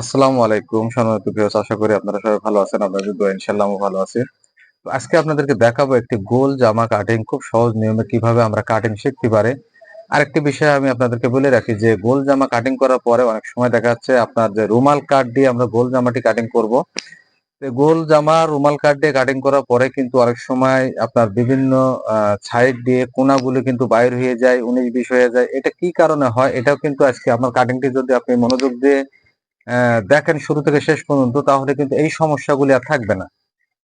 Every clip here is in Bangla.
আসসালামু আলাইকুম সম্মানিত ভিউয়ার্স, আশা করি আপনারা সবাই ভালো আছেন আপনাদের দোয়া ইনশাআল্লাহ ভালো আছি। তো আজকে আপনাদেরকে দেখাবো একটি গোল জামা কাটিং খুব সহজ নিয়মে কীভাবে আমরা কাটিং শিখতে পারি। আরেকটি বিষয় আমি আপনাদেরকে বলে রাখি যে, গোল জামা কাটিং করার পরে অনেক সময় দেখা যাচ্ছে আপনার যে রুমাল কাট দিয়ে আমরা গোল জামাটি কাটিং করব। গোল জামা, রুমাল কাট দিয়ে কাটিং করার পরে কিন্তু অনেক সময় আপনার বিভিন্ন সাইড দিয়ে কোনাগুলো কিন্তু বাইর হয়ে যায়, উনিশ বিশ হয়ে যায়। এটা কি কারণে হয়? এটাও কিন্তু আজকে আপনার কাটিংটি যদি আপনি মনোযোগ দিয়ে দেখেন শুরু থেকে শেষ পর্যন্ত, তাহলে কিন্তু এই সমস্যাগুলি আর থাকবে না।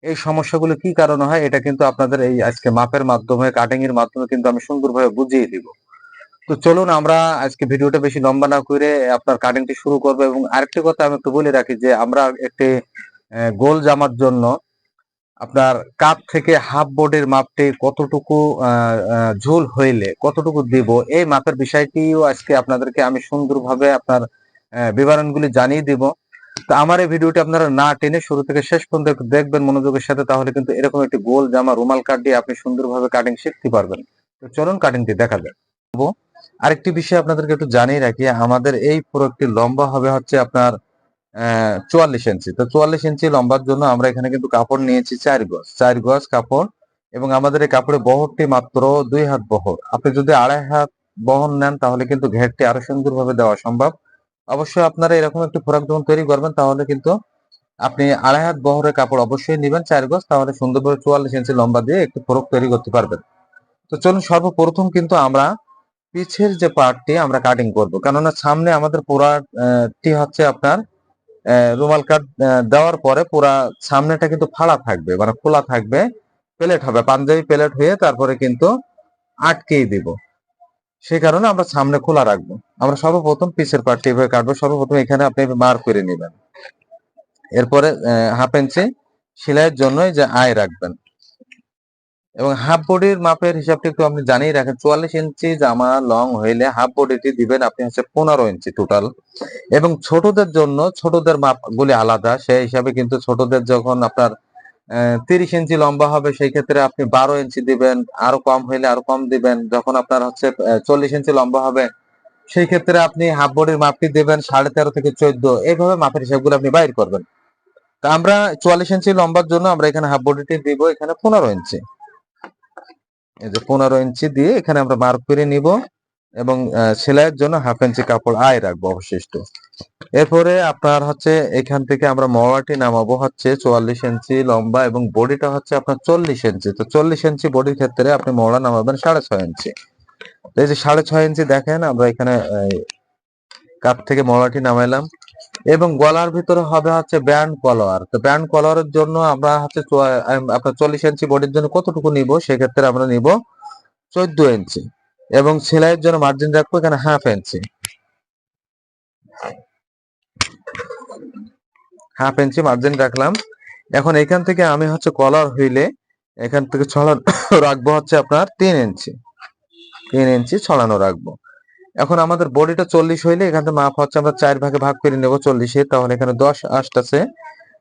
এই সমস্যাগুলো কি কারণে হয়? এটা কিন্তু আপনাদের এই আজকে মাপের মাধ্যমে কাটিং এর মাধ্যমে কিন্তু আমি সুন্দরভাবে বুঝিয়ে দিব। তো চলুন আমরা আজকে ভিডিওটা বেশি লম্বা না করে আপনার কাটিংটি শুরু করব এবং আরেকটি কথা আমি একটু বলে রাখি যে, আমরা একটি গোল জামার জন্য আপনার কাপ থেকে হাফ বোর্ডের মাপটি কতটুকু ঝুল হইলে কতটুকু দিব, এই মাপের বিষয়টিও আজকে আপনাদেরকে আমি সুন্দরভাবে আপনার বিবরণগুলি জানিয়ে দিব। তো আমার এই ভিডিওটি আপনারা না টেনে শুরু থেকে শেষ পর্যন্ত দেখবেন মনোযোগের সাথে, তাহলে কিন্তু এরকম একটি গোল জামা, রুমাল কাট দিয়ে আপনি সুন্দরভাবে কাটিং শিখতে পারবেন। তো চলুন কাটিংটি দেখা যাক। আরেকটি বিষয় আপনাদেরকে একটু জানিয়ে রাখি, আমাদের এই প্রোডাক্টটি লম্বা হবে হচ্ছে আপনার চুয়াল্লিশ ইঞ্চি। তো চুয়াল্লিশ ইঞ্চি লম্বার জন্য আমরা এখানে কিন্তু কাপড় নিয়েছি চার গজ চার গজ কাপড় এবং আমাদের এই কাপড়ের বহরটি মাত্র দুই হাত বহর। আপনি যদি আড়াই হাত বহর নেন, তাহলে কিন্তু ঘেরটি আরও সুন্দরভাবে দেওয়া সম্ভব। অবশ্যই আপনারা এরকম একটি ফোরাক যখন তৈরি করবেন, তাহলে কিন্তু আপনি আড়াই হাত বহরের কাপড় অবশ্যই নেবেন, চার গজ, তাহলে সুন্দরভাবে চুয়াল্লিশ ইঞ্চি লম্বা দিয়ে একটি ফোরক তৈরি করতে পারবেন। তো চলুন সর্বপ্রথম কিন্তু আমরা পিছের যে পার্টটি আমরা কাটিং করব। কেননা সামনে আমাদের পুরাটি হচ্ছে আপনার রুমাল কাট দেওয়ার পরে পুরা সামনেটা কিন্তু ফাড়া থাকবে মানে খোলা থাকবে প্লেট হবে, পাঞ্জাবি প্লেট হয়ে তারপরে কিন্তু আটকেই দিব। সেই কারণে আমরা সামনে খোলা রাখব। আমরা সর্বপ্রথম পিসের পার্টটি এভাবে কাটবো। সর্বপ্রথম এখানে আপনি মার করে নেবেন। এরপরে হাফ ইঞ্চি সেলাইয়ের জন্য যে আয় রাখবেন। এবং হাফ বডির মাপের হিসাবটি একটু আপনি জানিয়ে রাখেন। চুয়াল্লিশ ইঞ্চি জামা লং হইলে হাফ বডিটি দিবেন আপনি হচ্ছে পনেরো ইঞ্চি টোটাল এবং ছোটদের জন্য ছোটদের মাপ গুলি আলাদা। সেই হিসাবে কিন্তু ছোটদের যখন আপনার তিরিশ ইঞ্চি লম্বা হবে, সেই ক্ষেত্রে আপনি বারো ইঞ্চি দিবেন, আরও কম হইলে আরও কম দিবেন। যখন আপনার হচ্ছে চল্লিশ ইঞ্চি লম্বা হবে, সেই ক্ষেত্রে আপনি হাফ বডির মাপটি দিবেন সাড়ে তেরো থেকে চোদ্দ। এইভাবে মাপের হিসাবগুলো আপনি বাইর করবেন। তা আমরা চুয়াল্লিশ ইঞ্চি লম্বার জন্য আমরা এখানে হাফ বডিটি দিব এখানে পনেরো ইঞ্চি। এই যে পনেরো ইঞ্চি দিয়ে এখানে আমরা মার্ক করে নিব এবং সেলাইয়ের জন্য হাফ ইঞ্চি কাপড় আয় রাখব অবশিষ্ট। এরপরে আপনার হচ্ছে এখান থেকে আমরা মওয়াটি নামাবো হচ্ছে চুয়াল্লিশ ইঞ্চি লম্বা এবং বডিটা হচ্ছে আপনার চল্লিশ ইঞ্চি। তো চল্লিশ ইঞ্চি বডির ক্ষেত্রে আপনি মওড়া নামাবেন সাড়ে ছয় ইঞ্চি। এই যে সাড়ে ছয় ইঞ্চি দেখেন, আমরা এখানে কাপ থেকে মওড়াটি নামাইলাম। এবং গলার ভিতরে হবে হচ্ছে ব্যান্ড কলোয়ার। তো ব্যান্ড কলোয়ারের জন্য আমরা হচ্ছে আপনার চল্লিশ ইঞ্চি বডির জন্য কতটুকু নিব? সেক্ষেত্রে আমরা নিব চোদ্দ ইঞ্চি। এবং সেলাইয়ের জন্য মার্জিন রাখব এখানে half inch. Half inch margin রাখলাম। এখন এখান থেকে আমি হচ্ছে কলার হইলে এখান থেকে ছড়ানো রাখব হচ্ছে আপনার তিন ইঞ্চি। তিন ইঞ্চি ছড়ানো রাখব। এখন আমাদের বডিটা চল্লিশ হইলে এখান থেকে মাপ হচ্ছে আমরা চার ভাগে ভাগ করে নেব চল্লিশে তাহলে এখানে দশ আসতেছে।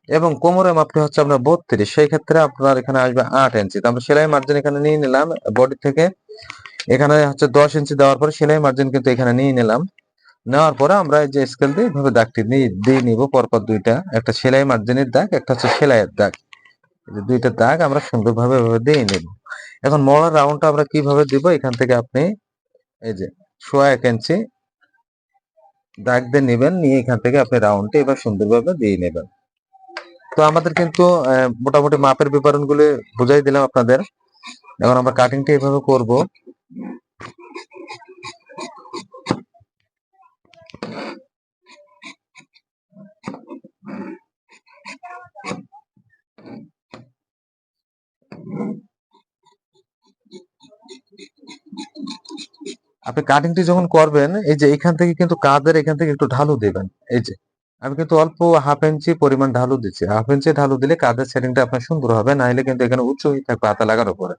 এবং কোমরের মাপটি হচ্ছে আপনার বত্রিশ। সেই ক্ষেত্রে আপনার এখানে আসবে আট ইঞ্চি। তো আমরা সেলাই মার্জিন এখানে নিয়ে নিলাম বডি থেকে। এখানে হচ্ছে দশ ইঞ্চি দেওয়ার পরে সেলাই মার্জিন কিন্তু এখানে নিয়ে নিলাম। নেওয়ার পরে আমরা এই যে স্কেল দিয়ে এইভাবে দাগটি দিয়ে নিব। পরপর দুইটা, একটা সেলাই মার্জিনের দাগ, একটা হচ্ছে সেলাইয়ের দাগ। দুইটা দাগ আমরা সুন্দরভাবে দিয়ে নেব। এখন মলার রাউন্ডটা আমরা কীভাবে দিব? এখান থেকে আপনি এই যে সোয়া এক ইঞ্চি দাগ দিয়ে নেবেন, নিয়ে এখান থেকে আপনি রাউন্ডটি এবার সুন্দরভাবে দিয়ে নেবেন। তো আমাদের কিন্তু মোটামুটি মাপের বিবরণগুলি বুঝাই দিলাম আপনাদের। এখন আমরা কাটিংটা এভাবে করব। আপনি কাটিংটি যখন করবেন, এই যে এখান থেকে কিন্তু কাদের এখান থেকে একটু ঢালু দিবেন। এই যে, আমি কিন্তু অল্প হাফ ইঞ্চি পরিমাণ ঢালু দিচ্ছি। হাফ ইঞ্চি ঢালু দিলে কাদের সেটিংটা আপনার সুন্দর হবে না হলে কিন্তু এখানে উঁচু হয়ে থাকবে হাতা লাগানোর উপরে।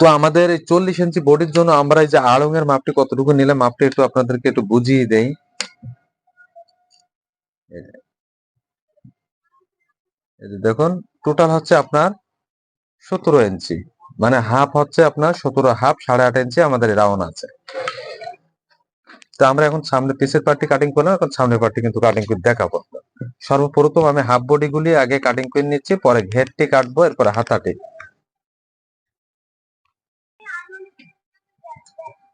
তো আমাদের এই চল্লিশ ইঞ্চি বডির জন্য আমরা এই যে আড়ং এর মাপটি কতটুকু নিলে মাপটি একটু আপনাদেরকে একটু বুঝিয়ে দেই। দেখুন টোটাল হচ্ছে আপনার সতেরো ইঞ্চি মানে হাফ হচ্ছে আপনার সতেরো হাফ সাড়ে আট ইঞ্চি আমাদের রাউন্ড আছে। তো আমরা এখন সামনে পিসের পার্টি কাটিং করলাম, এখন সামনের পার্টি কিন্তু কাটিং করে দেখাবো। সর্বপ্রথম আমি হাফ বডি গুলি আগে কাটিং করে নিচ্ছি, পরে ঘেরটি কাটবো, এরপরে হাতাটি।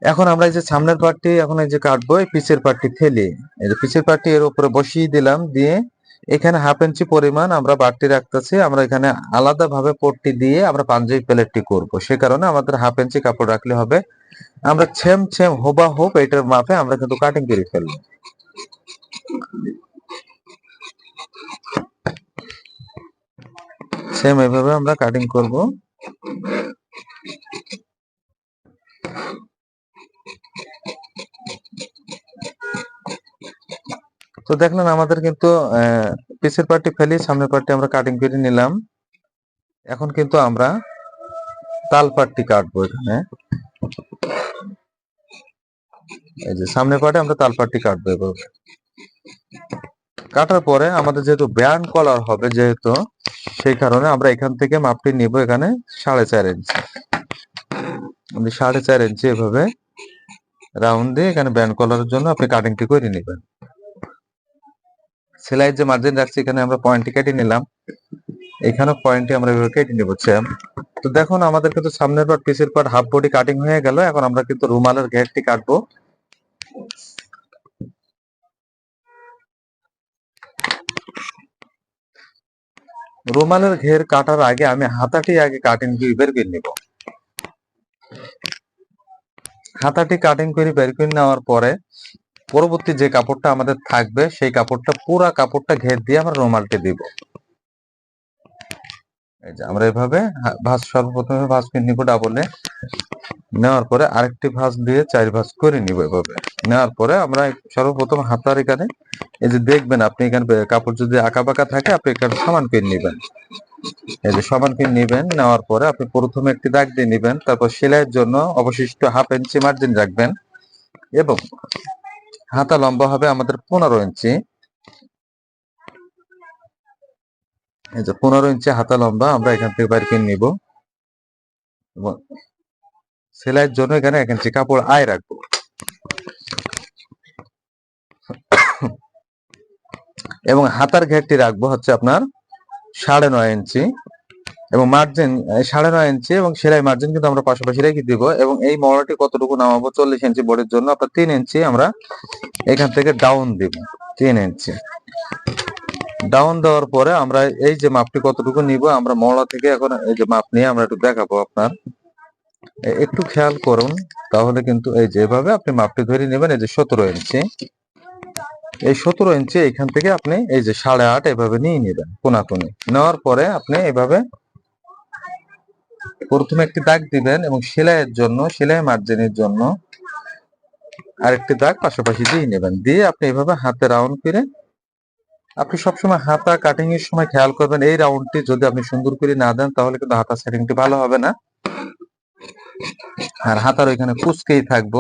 এখন আমরা এই যে সামনের পার্টি এখন এই যে কাটবো, এই পিসের পার্টি ফেলি এই যে পিসের পার্টি এর উপরে বসিয়ে দিলাম, দিয়ে এখানে হাফ ইঞ্চি পরিমাণ আমরা বাড়তি রাখতেছি। আমরা এখানে আলাদা ভাবে পট্টি দিয়ে আমরা পাঞ্জাবি প্লেটটি করব। সে কারণে আমাদের হাফ ইঞ্চি কাপড় রাখলে হবে। আমরা ছেম ছেম হোবা হোপ এটার মাপে আমরা কিন্তু কাটিং করে ফেলব। সেম এভাবে আমরা কাটিং করব। তো দেখলেন আমাদের কিন্তু পিছের পার্টি ফেলি সামনের পার্টি আমরা কাটিং করে নিলাম। এখন কিন্তু আমরা তাল পাট্টি কাটবো এখানে। এই যে সামনের পার্টে আমরা তাল পাট্টি কাটবো এভাবে কাটার পরে আমাদের যেহেতু ব্যান্ড কলার হবে যেহেতু, সেই কারণে আমরা এখান থেকে মাপটি নিব এখানে সাড়ে চার ইঞ্চি সাড়ে চার ইঞ্চি এভাবে রাউন্ড দিয়ে এখানে ব্যান্ড কলারের জন্য আপনি কাটিংটি করে নেবেন। সেলাইয়ের যে মার্জিন রাখছি, এখানে আমরা পয়েন্টটি কেটে নিলাম। এখানেও পয়েন্টটি আমরা এভাবে কেটে নেব তো দেখুন, আমাদের কিন্তু সামনের পার্ট পিসের পার্ট হাফ বডি কাটিং হয়ে গেল। এখন আমরা কিন্তু রুমালের ঘেরটি কাটবো। রুমালের ঘের কাটার আগে আমি হাতাটি আগে কাটিং করে বের করে নিব। হাতাটি কাটিং করে বের করে নেওয়ার পরে পরবর্তী যে কাপড়টা আমাদের থাকবে, সেই কাপড়টা, পুরা কাপড়টা ঘের দিয়ে আমরা রুমালটি দিব। এই যে আমরা এভাবে ভাঁজ, সর্বপ্রথমে ভাঁজ নিব ডাবলে। নেওয়ার পরে আরেকটি ভাঁজ দিয়ে চার ভাঁজ করে নিব এভাবে। নেওয়ার পরে আমরা সর্বপ্রথম হাতার এখানে, এই যে দেখবেন আপনি এখানে কাপড় যদি আঁকা বাঁকা থাকে, আপনি এখানে সমান করে নেবেন। এই যে সমান করে নেবেন, নেওয়ার পরে আপনি প্রথমে একটি দাগ দিয়ে নেবেন, তারপর সেলাইয়ের জন্য অবশিষ্ট হাফ ইঞ্চি মার্জিন রাখবেন। এবং হাতা লম্বা হবে আমাদের পনেরো ইঞ্চি। পনেরো ইঞ্চি হাতা লম্বা, আমরা এখান থেকে বাইর করে নিব। এবং সেলাইয়ের জন্য এখানে এক ইঞ্চি কাপড় আয় রাখব। এবং হাতার ঘেরটি রাখব হচ্ছে আপনার সাড়ে নয় ইঞ্চি। এবং মার্জিন সাড়ে নয় ইঞ্চি এবং সেলাই মার্জিন কিন্তু আমরা পাশাপাশি রেখে দিব এবং এই মরাটি কতটুকু নামাবো? চল্লিশ ইঞ্চি বডির জন্য আপনার তিন ইঞ্চি আমরা এখান থেকে ডাউন দিব, তিন ইঞ্চি ডাউন দেওয়ার পরে আমরা এই যে মাপটি কতটুকু নিব, আমরা মলা থেকে এখন এই যে মাপ নিয়ে আমরা একটু দেখাবো আপনার। একটু খেয়াল করুন, তাহলে কিন্তু এই যেভাবে আপনি মাপটি ধরে নেবেন, এই যে সতেরো ইঞ্চি এই সতেরো ইঞ্চি এখান থেকে আপনি এই যে সাড়ে আট এভাবে নিয়ে নেবেন, কোনাকুনি। নেওয়ার পরে আপনি এভাবে প্রথমে একটি দাগ দিবেন এবং সেলাইয়ের জন্য, সেলাই মার্জিনের জন্য আরেকটি দাগ পাশাপাশি দিয়ে নেবেন। দিয়ে আপনি এভাবে হাতে রাউন্ড করে আপনি সবসময় হাতা কাটিং এর সময় খেয়াল করবেন, এই রাউন্ডটি যদি আপনি সুন্দর করে না দেন তাহলে কিন্তু হাতা সেটিংটি ভালো হবে না। আর হাতার ওইখানে কুচকেই থাকব।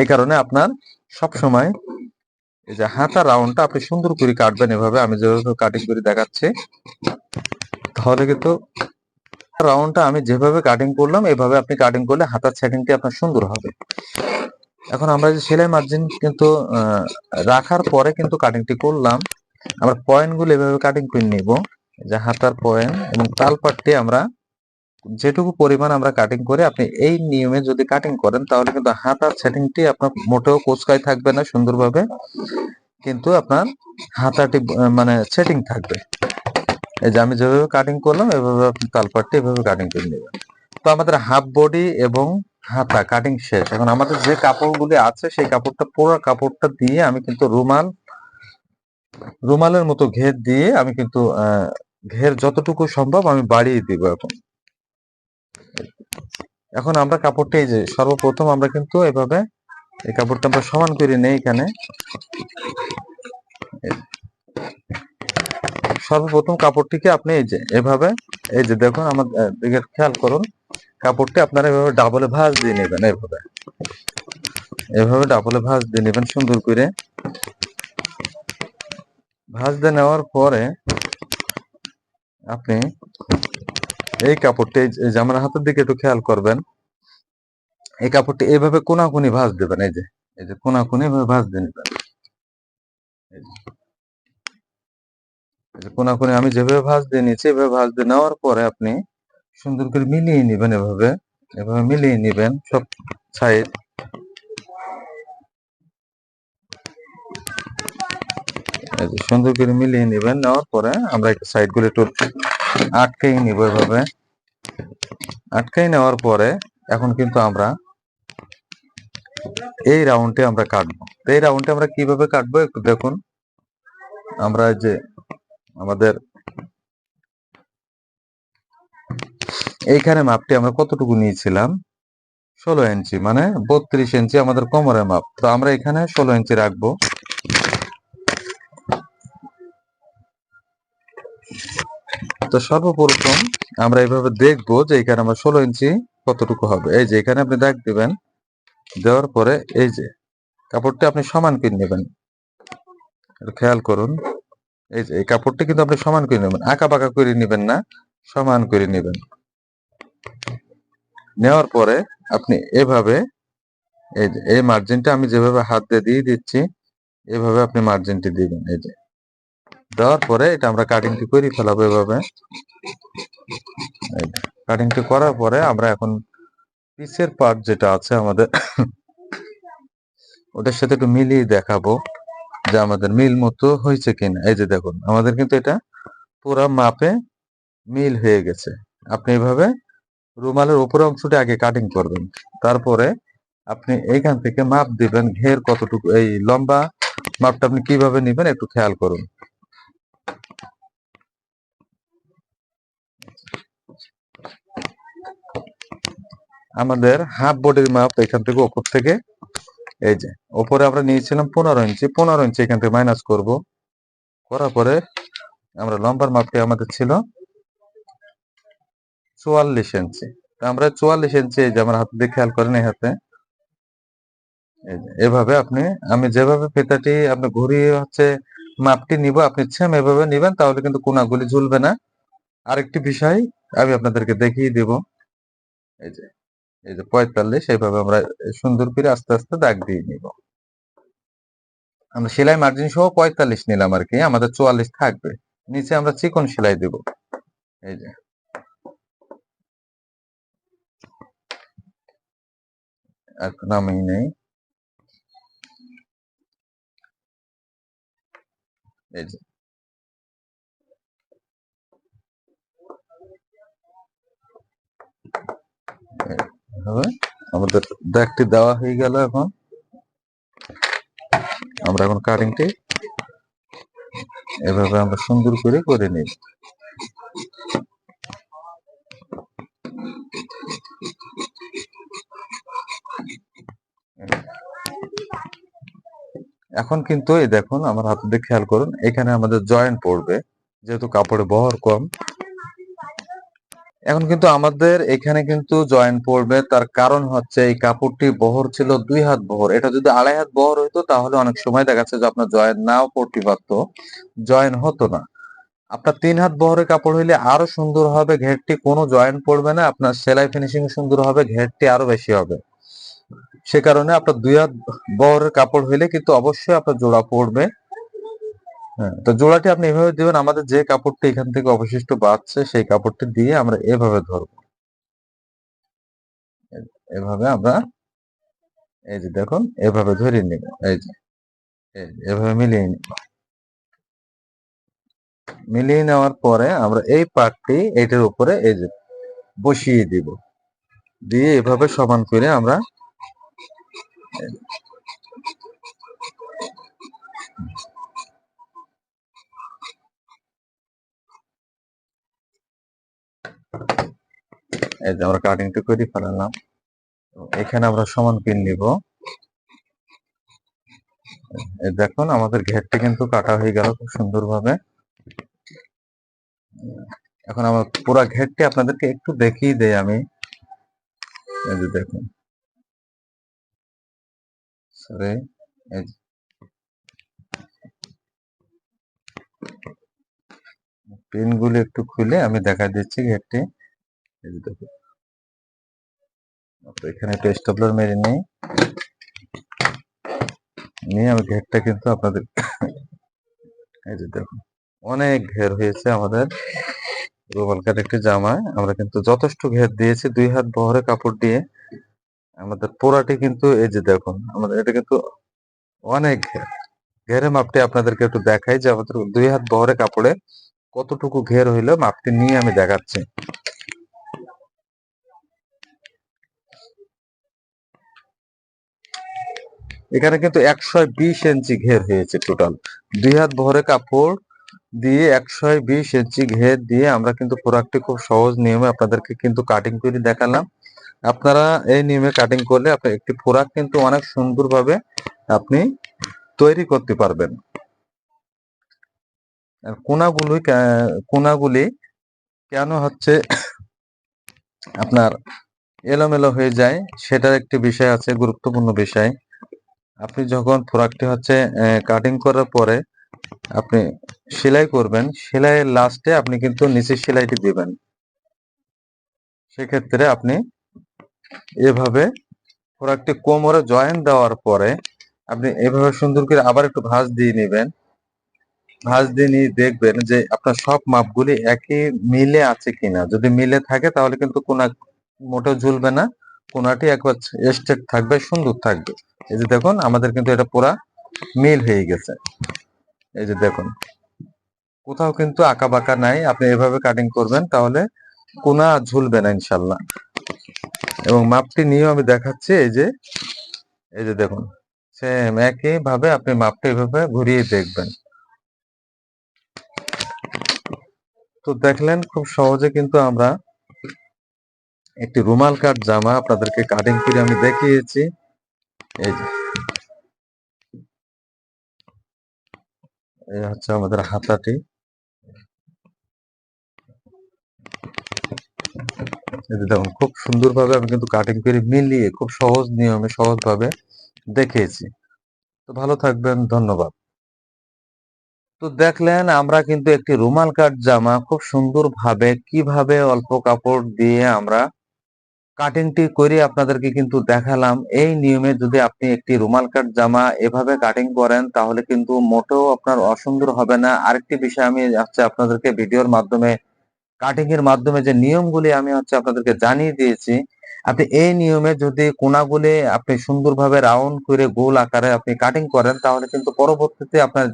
এই কারণে আপনার সব সময় এই যে হাতা রাউন্ডটা আপনি সুন্দর করে কাটবেন এভাবে। আমি যেভাবে কাটিং করে দেখাচ্ছি, তাহলে কিন্তু রাউন্ডটা আমি যেভাবে কাটিং করলাম, এভাবে আপনি কাটিং করলে হাতার সেটিংটি আপনার সুন্দর হবে। এখন আমরা যে সেলাই মার্জিন কিন্তু রাখার পরে কিন্তু কাটিংটি করলাম। আমরা পয়েন্টগুলো এভাবে কাটিং করে নিব। যে হাতার পয়েন্ট এবং তালপাটটি আমরা যেটুকু পরিমাণ আমরা কাটিং করে আপনি এই নিয়মে যদি কাটিং করেন, তাহলে কিন্তু হাতার সেটিংটি আপনার মোটেও কোচকাই থাকবে না সুন্দরভাবে। কিন্তু আপনার হাতাটি মানে সেটিং থাকবে। এই যে আমি যেভাবে কাটিং করলাম, এভাবে আপনি তালপাটটি এভাবে কাটিং করে নেবেন। তো আমাদের হাফ বডি এবং হাতা কাটিং শেষ। এখন আমাদের যে কাপড়গুলি আছে, সেই কাপড়টা, পুরো কাপড়টা দিয়ে আমি কিন্তু রুমাল, রুমালের মতো ঘের দিয়ে আমি কিন্তু ঘের যতটুকু সম্ভব আমি বাড়িয়ে দিব এখন। এখন আমরা কাপড়টা, এই যে সর্বপ্রথম আমরা কিন্তু এভাবে এই কাপড়টা আমরা সমান করে নেই এখানে। সর্বপ্রথম কাপড়টিকে আপনি এই যে এভাবে এই যে দেখুন আহ, দিকে খেয়াল করুন কাপড়টি আপনারা এভাবে ডাবলে ভাঁজ দিয়ে নেবেন এভাবে। এভাবে ডাবলে ভাঁজ দিয়ে নেবেন সুন্দর করে। ভাঁজ দিয়ে নেওয়ার পরে আপনি এই কাপড়টি যে- হাতের দিকে একটু খেয়াল করবেন। এই কাপড়টি এইভাবে কোনাকুনি ভাঁজ দেবেন এই যে এই যে কোনাকুনি এভাবে ভাঁজ দিয়ে নেবেন। কোনাকুনি আমি যেভাবে ভাঁজ দিয়ে নিয়েছি, এভাবে ভাঁজ দিয়ে নেওয়ার পরে আপনি সুন্দর করে মিলিয়ে নেবেন এভাবে এভাবে মিলিয়ে নেবেন সব সাইড। সুন্দর করে মিলিয়ে নেবেন, নেওয়ার পরে আমরা সাইডগুলো একটু আটকেই নিব এভাবে। আটকাই নেওয়ার পরে এখন কিন্তু আমরা এই রাউন্ডে আমরা কাটবো। এই রাউন্ডে আমরা কীভাবে কাটবো একটু দেখুন। আমরা যে আমাদের এইখানে মাপটি আমরা কতটুকু নিয়েছিলাম? ষোলো ইঞ্চি মানে বত্রিশ ইঞ্চি আমাদের কোমরের মাপ। তো আমরা এখানে ষোলো ইঞ্চি রাখব। তো সর্বপ্রথম আমরা এইভাবে দেখব যে এখানে আমার ষোলো ইঞ্চি কতটুকু হবে। এই যে এখানে আপনি দাগ দিবেন, দেওয়ার পরে এই যে কাপড়টি আপনি সমান কিনে নেবেন। খেয়াল করুন। এই যে, এই কাপড়টা কিন্তু আপনি সমান করে নেবেন। আঁকা বাঁকা করে নেবেন না, সমান করে নেবেন। নেওয়ার পরে আপনি এভাবে, এই যে, এই মার্জিনটা আমি যেভাবে হাত দিয়ে দিয়ে দিচ্ছি, এভাবে আপনি মার্জিনটি দিবেন, এই যে। দেওয়ার পরে এটা আমরা কাটিংটি করে ফেলাবো এভাবে। কাটিংটি করার পরে আমরা এখন পিসের পার্ট যেটা আছে আমাদের, ওটার সাথে একটু মিলিয়ে দেখাবো। যে আমাদের মিল মতো হয়েছে কিনা। এই যে দেখুন, আমাদের কিন্তু এটা পুরো মাপে মিল হয়ে গেছে। আপনি এভাবে রুমালের উপরে অংশটা আগে কাটিং করবেন। তারপরে আপনি এইখান থেকে মাপ দিবেন, ঘের কতটুকু, এই লম্বা মাপটা আপনি কীভাবে নেবেন একটু খেয়াল করুন। আমাদের হাফ বডির মাপ এখান থেকে ওপর থেকে এই যে, ওপরে আমরা নিয়েছিলাম পনেরো ইঞ্চি পনেরো ইঞ্চি এখান থেকে মাইনাস করব। করার পরে আমরা লম্বার মাপটি আমাদের ছিল চুয়াল্লিশ ইঞ্চি। আমরা চুয়াল্লিশ ইঞ্চি এই যে আমার হাতে দিয়ে খেয়াল করেন এই হাতে। এভাবে আপনি, আমি যেভাবে ফিতাটি আপনি ঘুরিয়ে হচ্ছে মাপটি নিব, আপনি সেম এভাবে নিবেন, তাহলে কিন্তু কোনাগুলি ঝুলবে না। আরেকটি বিষয় আমি আপনাদেরকে দেখিয়ে দিব। এই যে এই যে পঁয়তাল্লিশ, এইভাবে আমরা সুন্দর করে আস্তে আস্তে দাগ দিয়ে নিব। আমরা সেলাই মার্জিন সহ পঁয়তাল্লিশ নিলাম আর কি, আমাদের চুয়াল্লিশ থাকবে। নিচে আমরা চিকন সেলাই দেব। এই যে। নেই। এই যে। হবে। আমাদের দাগটি দেওয়া হয়ে গেল এখন। আমরা এখন কাটিংটি এভাবে আমরা সুন্দর করে করে নিই। এখন কিন্তু এই দেখুন, আমার হাতে দিয়ে খেয়াল করুন, এখানে আমাদের জয়েন্ট পড়বে, যেহেতু কাপড়ে বহর কম এখন কিন্তু আমাদের এখানে কিন্তু জয়েন্ট পড়বে। তার কারণ হচ্ছে এই কাপড়টি বহর ছিল দুই হাত বহর। এটা যদি আড়াই হাত বহর হইতো, তাহলে অনেক সময় দেখা যাচ্ছে যে আপনার জয়েন্ট নাও পড়তে পারতো জয়েন্ট হতো না। আপনার তিন হাত বহরের কাপড় হইলে আরও সুন্দর হবে, ঘেরটি কোনো জয়েন্ট পড়বে না, আপনার সেলাই ফিনিশিং সুন্দর হবে, ঘেরটি আরও বেশি হবে। সে কারণে আপনার দুই হাত বহরের কাপড় হইলে কিন্তু অবশ্যই আপনার জোড়া পড়বে। হ্যাঁ তো জোড়াটি আপনি এভাবে দিবেন, আমাদের যে কাপড়টি এখান থেকে অবশিষ্ট বাঁচছে, সেই কাপড়টি দিয়ে আমরা এভাবে ধরব। এভাবে আমরা, এই যে দেখুন, এভাবে ধরে নিব, এই যে এভাবে মিলিয়ে নিব। মিলিয়ে নেওয়ার পরে আমরা এই পার্টটি এটার উপরে এই যে বসিয়ে দিব। দিয়ে এভাবে সমান করে আমরা এই যে আমরা কাটিংটা করে ফেলালাম। এখানে আমরা সমান পিন নিব। দেখুন, আমাদের ঘেরটা কিন্তু কাটা হয়ে গেল খুব সুন্দরভাবে। এখন আমার পুরো ঘেরটি আপনাদেরকে একটু দেখিয়ে দেই আমি। এই যে দেখুন। সরি। পিনগুলো একটু খুলে আমি দেখা দিচ্ছি ঘেরটি এখানে একটু স্টেপলার মেরে নেই। নিয়ে আমি ঘেরটা কিন্তু আপনাদের, এই যে দেখুন অনেক ঘের হয়েছে আমাদের। রুমাল কাট একটি জামায় আমরা কিন্তু যথেষ্ট ঘের দিয়েছি, দুই হাত বহরে কাপড় দিয়ে। আমাদের পোড়াটি কিন্তু, এই যে দেখুন, আমাদের এটা কিন্তু অনেক ঘের। ঘেরে মাপটি আপনাদেরকে একটু দেখাই যে আমাদের দুই হাত বহরে কাপড়ে কতটুকু ঘের হইল মাপটি নিয়ে আমি দেখাচ্ছি। এখানে কিন্তু একশো বিশ ইঞ্চি ঘের হয়েছে টোটাল দুই হাত ভরে কাপড় দিয়ে একশো বিশ ইঞ্চি ঘের দিয়ে আমরা কিন্তু প্রোডাক্টটি খুব সহজ নিয়মে আপনাদেরকে কিন্তু কাটিং করে দেখালাম। আপনারা এই নিয়মে কাটিং করলে আপনার একটি প্রোডাক্ট কিন্তু অনেক সুন্দরভাবে আপনি তৈরি করতে পারবেন। কোনাগুলি কোনাগুলি কেন হচ্ছে আপনার এলোমেলো হয়ে যায় সেটার একটি বিষয় আছে, গুরুত্বপূর্ণ বিষয়। আপনি যখন প্রোডাক্টটি হচ্ছে কাটিং করার পরে আপনি সেলাই করবেন, সেলাইয়ের লাস্টে আপনি কিন্তু নিচের সেলাইটি দিবেন। সেক্ষেত্রে আপনি এভাবে প্রোডাক্টটি কোমরে জয়েন দেওয়ার পরে আপনি এভাবে সুন্দর করে আবার একটু ভাঁজ দিয়ে নেবেন। ভাঁজ দিয়ে নিয়ে দেখবেন যে আপনার সব মাপগুলি একই মিলে আছে কিনা। যদি মিলে থাকে তাহলে কিন্তু কোনা মোটেও ঝুলবে না। কোনাটি একবার স্ট্রেট থাকবে, সুন্দর থাকবে। এই যে দেখুন, আমাদের কিন্তু এটা পুরা মিল হয়ে গেছে। এই যে দেখুন, কোথাও কিন্তু আঁকা বাঁকা নাই। আপনি এভাবে কাটিং করবেন তাহলে কোনা ঝুলবে না ইনশাল্লাহ এবং মাপটি নিয়েও আমি দেখাচ্ছি, এই যে এই যে দেখুন সেম একই ভাবে আপনি মাপটা এভাবে ঘুরিয়ে দেখবেন। তো দেখলেন, খুব সহজে কিন্তু আমরা একটি রুমাল কাট জামা আপনাদেরকে কাটিং করে আমি দেখিয়েছি। এই যে। হচ্ছে আমাদের হাতাটি। দেখুন, খুব সুন্দরভাবে আমি কিন্তু কাটিং করে মিলিয়ে খুব সহজ নিয়মে, সহজভাবে দেখিয়েছি। তো ভালো থাকবেন, ধন্যবাদ। তো দেখলেন, আমরা কিন্তু একটি রুমাল কাট জামা খুব সুন্দরভাবে কীভাবে অল্প কাপড় দিয়ে আমরা কাটিংটি করে আপনাদেরকে কিন্তু দেখালাম। এই নিয়মে যদি আপনি একটি রুমাল কাট জামা এভাবে কাটিং করেন, তাহলে কিন্তু মোটেও আপনার অসুন্দর হবে না। আরেকটি বিষয় আমি হচ্ছে আপনাদেরকে ভিডিওর মাধ্যমে কাটিং এর মাধ্যমে যে নিয়মগুলি আমি হচ্ছে আপনাদেরকে জানিয়ে দিয়েছি, আপনি এই নিয়মে যদি কোনাগুলি আপনি সুন্দরভাবে রাউন্ড করে গোল আকারে আপনি কাটিং করেন, তাহলে কিন্তু পরবর্তীতে আপনার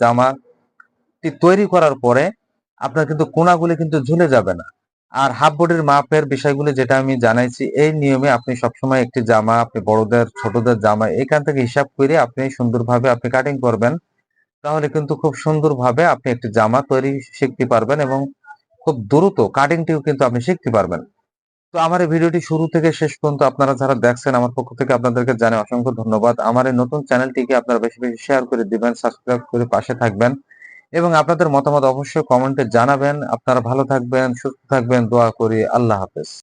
জামাটি তৈরি করার পরে আপনার কিন্তু কোনাগুলি কিন্তু ঝুলে যাবে না। আর হাফ বডির মাপের বিষয়গুলি যেটা আমি জানাইছি, এই নিয়মে আপনি সবসময় একটি জামা, আপনি বড়দের, ছোটদের জামা এখান থেকে হিসাব করে আপনি সুন্দরভাবে আপনি কাটিং করবেন। তাহলে কিন্তু খুব সুন্দরভাবে আপনি একটি জামা তৈরি শিখতে পারবেন এবং খুব দ্রুত কাটিংটিও কিন্তু আপনি শিখতে পারবেন। তো আমার এই ভিডিওটি শুরু থেকে শেষ পর্যন্ত আপনারা যারা দেখছেন আমার পক্ষ থেকে আপনাদেরকে জানাই অসংখ্য ধন্যবাদ। আমার এই নতুন চ্যানেলটিকে আপনারা বেশি বেশি শেয়ার করে দিবেন সাবস্ক্রাইব করে পাশে থাকবেন। এবং আপনাদের মতামত অবশ্যই কমেন্টে জানাবেন। আপনারা ভালো থাকবেন, সুস্থ থাকবেন, দোয়া করি। আল্লাহ হাফেজ।